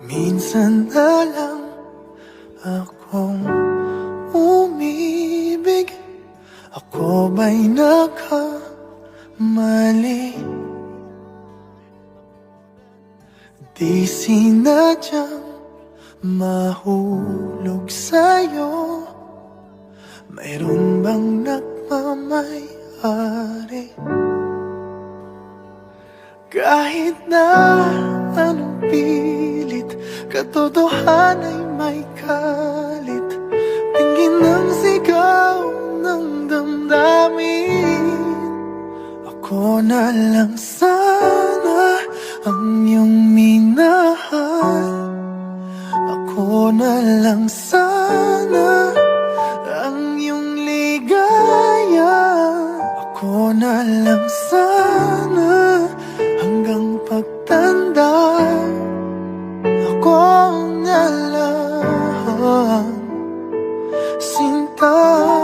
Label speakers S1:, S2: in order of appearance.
S1: Minsan na lang akong umibig Ako ba'y nakamali? Di sinadyang mahulog sa'yo Mayroon bang nagmamayari? Kahit na Katotohan ay may kalit. Tingin ng sigaw ng damdamin. Ako na lang sana ang iyong minahal. Ako na lang sana ang iyong ligaya. Ako na lang sana pangalan Sinta